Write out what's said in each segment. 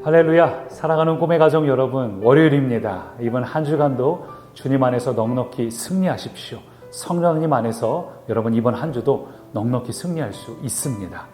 할렐루야. 사랑하는 꿈의 가정 여러분 월요일입니다. 이번 한 주간도 주님 안에서 넉넉히 승리하십시오. 성령님 안에서 여러분 이번 한 주도 넉넉히 승리할 수 있습니다.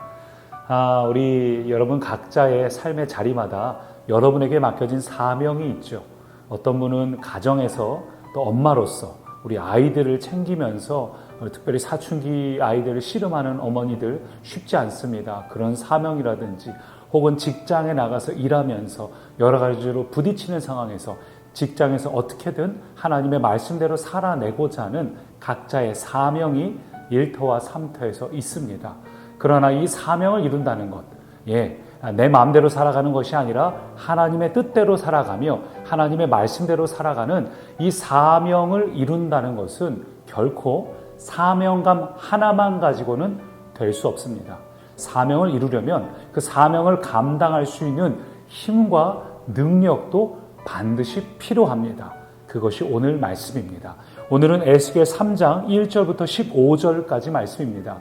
아, 우리 여러분 각자의 삶의 자리마다 여러분에게 맡겨진 사명이 있죠. 어떤 분은 가정에서 또 엄마로서 우리 아이들을 챙기면서 어, 특별히 사춘기 아이들을 씨름하는 어머니들 쉽지 않습니다. 그런 사명이라든지 혹은 직장에 나가서 일하면서 여러 가지로 부딪히는 상황에서 직장에서 어떻게든 하나님의 말씀대로 살아내고자 하는 각자의 사명이 일터와 삼터에서 있습니다. 그러나 이 사명을 이룬다는 것, 예, 내 마음대로 살아가는 것이 아니라 하나님의 뜻대로 살아가며 하나님의 말씀대로 살아가는 이 사명을 이룬다는 것은 결코 사명감 하나만 가지고는 될 수 없습니다. 사명을 이루려면 그 사명을 감당할 수 있는 힘과 능력도 반드시 필요합니다. 그것이 오늘 말씀입니다. 오늘은 에스겔 3장 1절부터 15절까지 말씀입니다.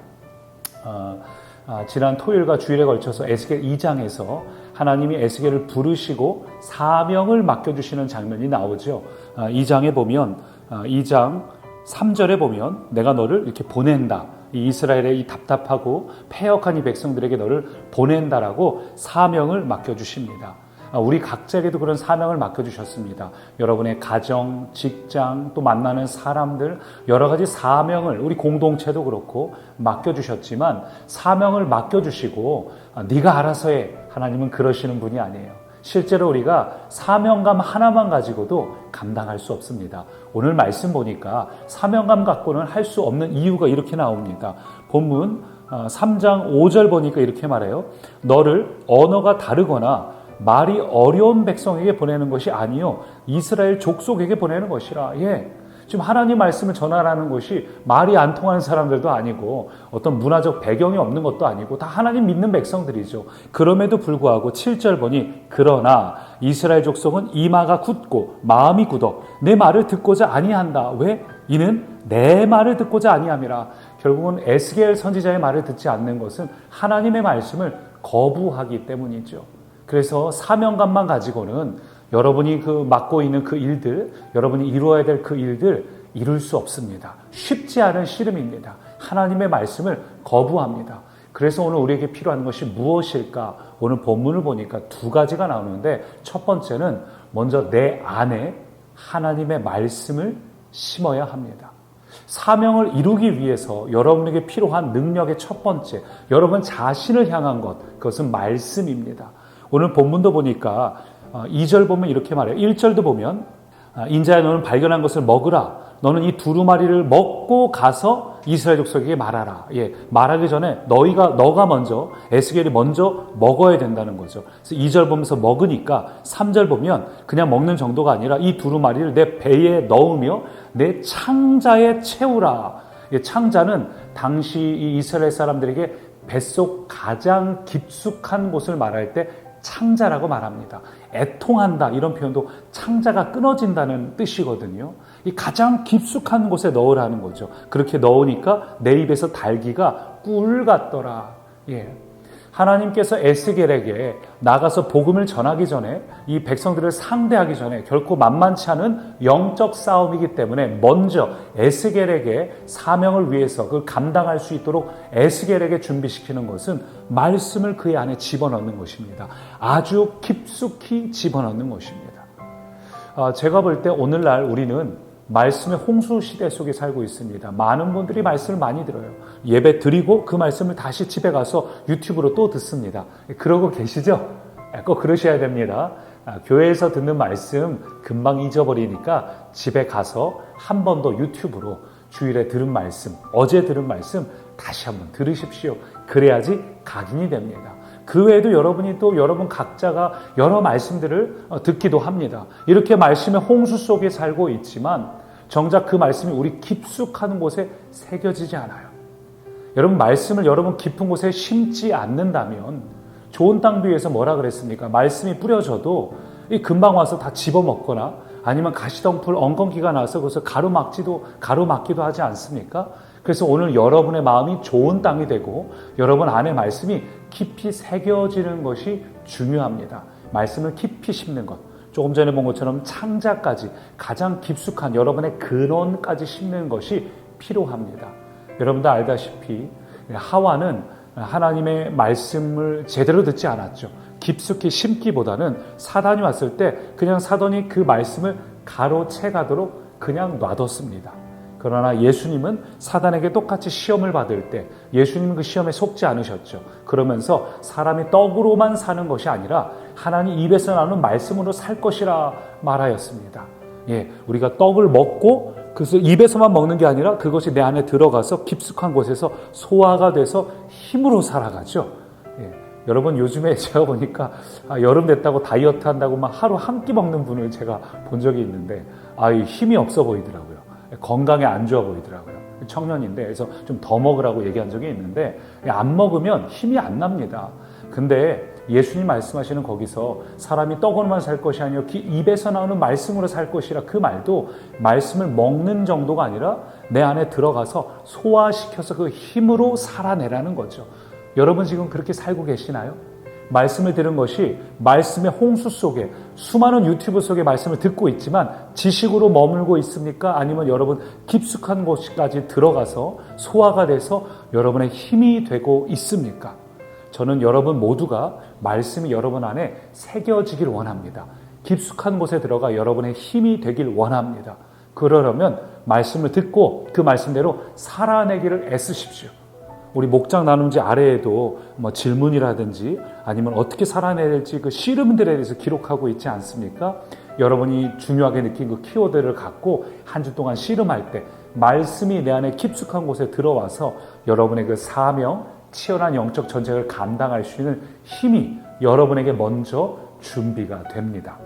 어, 아, 지난 토요일과 주일에 걸쳐서 에스겔 2장에서 하나님이 에스겔을 부르시고 사명을 맡겨주시는 장면이 나오죠. 아, 2장에 보면 아, 2장 3절에 보면 내가 너를 이렇게 보낸다. 이 이스라엘의 이 답답하고 폐역한 이 백성들에게 너를 보낸다라고 사명을 맡겨주십니다. 아, 우리 각자에게도 그런 사명을 맡겨주셨습니다. 여러분의 가정, 직장, 또 만나는 사람들, 여러 가지 사명을 우리 공동체도 그렇고 맡겨주셨지만 사명을 맡겨주시고 아, 네가 알아서 해. 하나님은 그러시는 분이 아니에요. 실제로 우리가 사명감 하나만 가지고도 감당할 수 없습니다. 오늘 말씀 보니까 사명감 갖고는 할 수 없는 이유가 이렇게 나옵니다. 본문 3장 5절 보니까 이렇게 말해요. 너를 언어가 다르거나 말이 어려운 백성에게 보내는 것이 아니요 이스라엘 족속에게 보내는 것이라. 예. 지금 하나님 말씀을 전하라는 것이 말이 안 통하는 사람들도 아니고 어떤 문화적 배경이 없는 것도 아니고 다 하나님 믿는 백성들이죠. 그럼에도 불구하고 7절 보니 그러나 이스라엘 족속은 이마가 굳고 마음이 굳어 내 말을 듣고자 아니한다. 왜? 이는 내 말을 듣고자 아니함이라. 결국은 에스겔 선지자의 말을 듣지 않는 것은 하나님의 말씀을 거부하기 때문이죠. 그래서 사명감만 가지고는 여러분이 그 맡고 있는 그 일들, 여러분이 이루어야 될 그 일들 이룰 수 없습니다. 쉽지 않은 씨름입니다. 하나님의 말씀을 거부합니다. 그래서 오늘 우리에게 필요한 것이 무엇일까? 오늘 본문을 보니까 두 가지가 나오는데 첫 번째는 먼저 내 안에 하나님의 말씀을 심어야 합니다. 사명을 이루기 위해서 여러분에게 필요한 능력의 첫 번째, 여러분 자신을 향한 것, 그것은 말씀입니다. 오늘 본문도 보니까 2절 보면 이렇게 말해요. 1절도 보면 인자야 너는 발견한 것을 먹으라. 너는 이 두루마리를 먹고 가서 이스라엘 족속에게 말하라. 예, 말하기 전에 너희가 너가 먼저 에스겔이 먼저 먹어야 된다는 거죠. 그래서 2절 보면서 먹으니까 3절 보면 그냥 먹는 정도가 아니라 이 두루마리를 내 배에 넣으며 내 창자에 채우라. 예, 창자는 당시 이 이스라엘 사람들에게 뱃속 가장 깊숙한 곳을 말할 때 창자라고 말합니다. 애통한다 이런 표현도 창자가 끊어진다는 뜻이거든요. 이 가장 깊숙한 곳에 넣으라는 거죠. 그렇게 넣으니까 내 입에서 달기가 꿀 같더라. 예. 하나님께서 에스겔에게 나가서 복음을 전하기 전에 이 백성들을 상대하기 전에 결코 만만치 않은 영적 싸움이기 때문에 먼저 에스겔에게 사명을 위해서 그걸 감당할 수 있도록 에스겔에게 준비시키는 것은 말씀을 그의 안에 집어넣는 것입니다. 아주 깊숙이 집어넣는 것입니다. 아, 제가 볼 때 오늘날 우리는 말씀의 홍수 시대 속에 살고 있습니다. 많은 분들이 말씀을 많이 들어요. 예배 드리고 그 말씀을 다시 집에 가서 유튜브로 또 듣습니다. 그러고 계시죠? 꼭 그러셔야 됩니다. 아, 교회에서 듣는 말씀 금방 잊어버리니까 집에 가서 한 번 더 유튜브로 주일에 들은 말씀, 어제 들은 말씀 다시 한번 들으십시오. 그래야지 각인이 됩니다. 그 외에도 여러분이 또 여러분 각자가 여러 말씀들을 어, 듣기도 합니다. 이렇게 말씀의 홍수 속에 살고 있지만 정작 그 말씀이 우리 깊숙한 곳에 새겨지지 않아요. 여러분 말씀을 여러분 깊은 곳에 심지 않는다면 좋은 땅 위에서 뭐라 그랬습니까? 말씀이 뿌려져도 이 금방 와서 다 집어먹거나 아니면 가시덩풀 엉겅기가 나서 거기서 가로막지도 가로막기도 하지 않습니까? 그래서 오늘 여러분의 마음이 좋은 땅이 되고 여러분 안에 말씀이 깊이 새겨지는 것이 중요합니다. 말씀을 깊이 심는 것. 조금 전에 본 것처럼 창자까지 가장 깊숙한 여러분의 근원까지 심는 것이 필요합니다. 여러분도 알다시피 하와는 하나님의 말씀을 제대로 듣지 않았죠. 깊숙이 심기보다는 사단이 왔을 때 그냥 사단이 그 말씀을 가로채 가도록 그냥 놔뒀습니다. 그러나 예수님은 사단에게 똑같이 시험을 받을 때 예수님은 그 시험에 속지 않으셨죠. 그러면서 사람이 떡으로만 사는 것이 아니라 하나님 입에서 나오는 말씀으로 살 것이라 말하였습니다. 예, 우리가 떡을 먹고 그래서 입에서만 먹는 게 아니라 그것이 내 안에 들어가서 깊숙한 곳에서 소화가 돼서 힘으로 살아가죠. 예, 여러분 요즘에 제가 보니까 아, 여름 됐다고 다이어트 한다고 막 하루 한 끼 먹는 분을 제가 본 적이 있는데 아, 이 힘이 없어 보이더라고요. 건강에 안 좋아 보이더라고요. 청년인데 그래서 좀 더 먹으라고 얘기한 적이 있는데 안 먹으면 힘이 안 납니다. 근데 예수님 말씀하시는 거기서 사람이 떡으로만 살 것이 아니라 입에서 나오는 말씀으로 살 것이라 그 말도 말씀을 먹는 정도가 아니라 내 안에 들어가서 소화시켜서 그 힘으로 살아내라는 거죠. 여러분 지금 그렇게 살고 계시나요? 말씀을 들은 것이 말씀의 홍수 속에 수많은 유튜브 속에 말씀을 듣고 있지만 지식으로 머물고 있습니까? 아니면 여러분 깊숙한 곳까지 들어가서 소화가 돼서 여러분의 힘이 되고 있습니까? 저는 여러분 모두가 말씀이 여러분 안에 새겨지길 원합니다. 깊숙한 곳에 들어가 여러분의 힘이 되길 원합니다. 그러려면 말씀을 듣고 그 말씀대로 살아내기를 애쓰십시오. 우리 목장 나눔지 아래에도 뭐 질문이라든지 아니면 어떻게 살아내야 될지 그 씨름들에 대해서 기록하고 있지 않습니까? 여러분이 중요하게 느낀 그 키워드를 갖고 한 주 동안 씨름할 때 말씀이 내 안에 깊숙한 곳에 들어와서 여러분의 그 사명, 치열한 영적 전쟁을 감당할 수 있는 힘이 여러분에게 먼저 준비가 됩니다.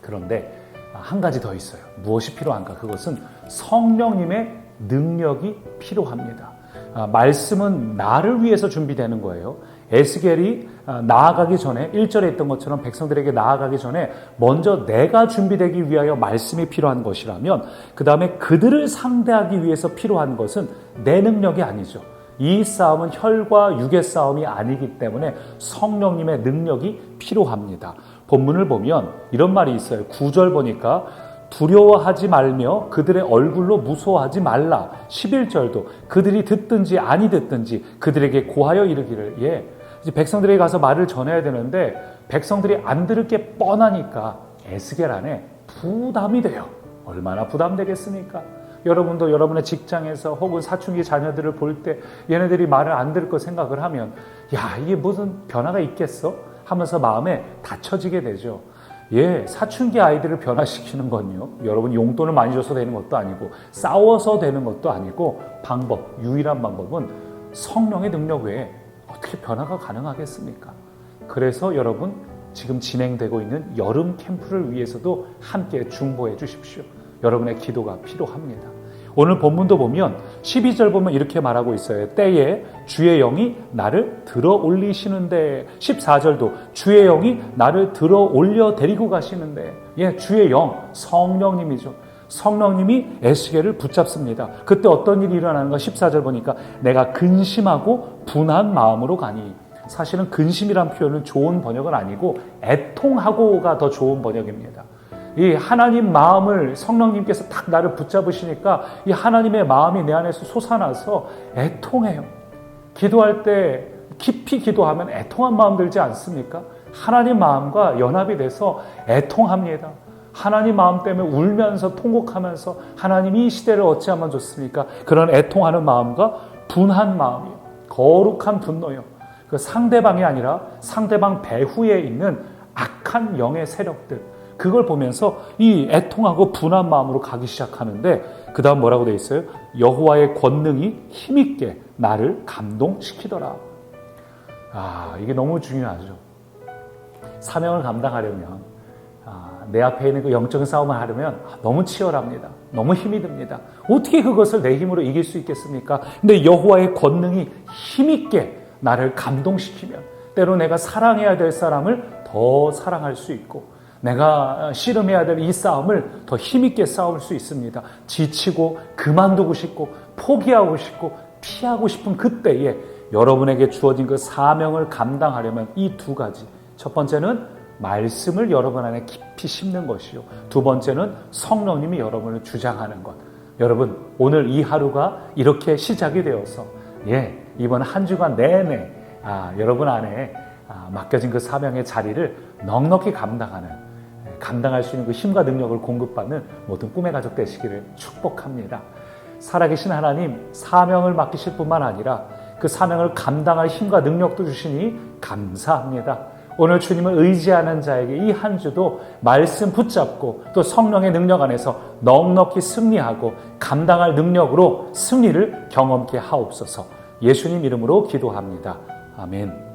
그런데 한 가지 더 있어요. 무엇이 필요한가? 그것은 성령님의 능력이 필요합니다. 아, 말씀은 나를 위해서 준비되는 거예요. 에스겔이 아, 나아가기 전에 1절에 있던 것처럼 백성들에게 나아가기 전에 먼저 내가 준비되기 위하여 말씀이 필요한 것이라면 그 다음에 그들을 상대하기 위해서 필요한 것은 내 능력이 아니죠. 이 싸움은 혈과 육의 싸움이 아니기 때문에 성령님의 능력이 필요합니다. 본문을 보면 이런 말이 있어요. 9절 보니까 두려워하지 말며 그들의 얼굴로 무서워하지 말라. 11절도 그들이 듣든지 아니 듣든지 그들에게 고하여 이르기를 예. 이제 백성들에게 가서 말을 전해야 되는데 백성들이 안 들을 게 뻔하니까 에스겔 안에 부담이 돼요. 얼마나 부담되겠습니까? 여러분도 여러분의 직장에서 혹은 사춘기 자녀들을 볼 때 얘네들이 말을 안 들을 거 생각을 하면 야 이게 무슨 변화가 있겠어? 하면서 마음에 닫혀지게 되죠. 예, 사춘기 아이들을 변화시키는 건요. 여러분 용돈을 많이 줘서 되는 것도 아니고 싸워서 되는 것도 아니고 방법, 유일한 방법은 성령의 능력 외에 어떻게 변화가 가능하겠습니까? 그래서 여러분 지금 진행되고 있는 여름 캠프를 위해서도 함께 중보해 주십시오. 여러분의 기도가 필요합니다. 오늘 본문도 보면 12절 보면 이렇게 말하고 있어요. 때에 주의 영이 나를 들어 올리시는데 14절도 주의 영이 나를 들어 올려 데리고 가시는데 예, 주의 영 성령님이죠. 성령님이 에스겔을 붙잡습니다. 그때 어떤 일이 일어나는가 14절 보니까 내가 근심하고 분한 마음으로 가니 사실은 근심이란 표현은 좋은 번역은 아니고 애통하고가 더 좋은 번역입니다. 이 하나님 마음을 성령님께서 딱 나를 붙잡으시니까 이 하나님의 마음이 내 안에서 솟아나서 애통해요. 기도할 때 깊이 기도하면 애통한 마음 들지 않습니까? 하나님 마음과 연합이 돼서 애통합니다. 하나님 마음 때문에 울면서 통곡하면서 하나님 이 시대를 어찌하면 좋습니까? 그런 애통하는 마음과 분한 마음이요. 거룩한 분노요. 그 상대방이 아니라 상대방 배후에 있는 악한 영의 세력들. 그걸 보면서 이 애통하고 분한 마음으로 가기 시작하는데 그 다음 뭐라고 돼 있어요? 여호와의 권능이 힘있게 나를 감동시키더라. 아 이게 너무 중요하죠. 사명을 감당하려면 아, 내 앞에 있는 그 영적인 싸움을 하려면 너무 치열합니다. 너무 힘이 듭니다. 어떻게 그것을 내 힘으로 이길 수 있겠습니까? 근데 여호와의 권능이 힘있게 나를 감동시키면 때로 내가 사랑해야 될 사람을 더 사랑할 수 있고 내가 씨름해야 될 이 싸움을 더 힘있게 싸울 수 있습니다. 지치고 그만두고 싶고 포기하고 싶고 피하고 싶은 그때에 여러분에게 주어진 그 사명을 감당하려면 이 두 가지. 첫 번째는 말씀을 여러분 안에 깊이 심는 것이요. 두 번째는 성령님이 여러분을 주장하는 것. 여러분, 오늘 이 하루가 이렇게 시작이 되어서, 예, 이번 한 주간 내내, 아, 여러분 안에 아, 맡겨진 그 사명의 자리를 넉넉히 감당하는, 예, 감당할 수 있는 그 힘과 능력을 공급받는 모든 꿈의 가족 되시기를 축복합니다. 살아계신 하나님, 사명을 맡기실 뿐만 아니라 그 사명을 감당할 힘과 능력도 주시니 감사합니다. 오늘 주님을 의지하는 자에게 이 한 주도 말씀 붙잡고 또 성령의 능력 안에서 넉넉히 승리하고 감당할 능력으로 승리를 경험케 하옵소서. 예수님 이름으로 기도합니다. 아멘.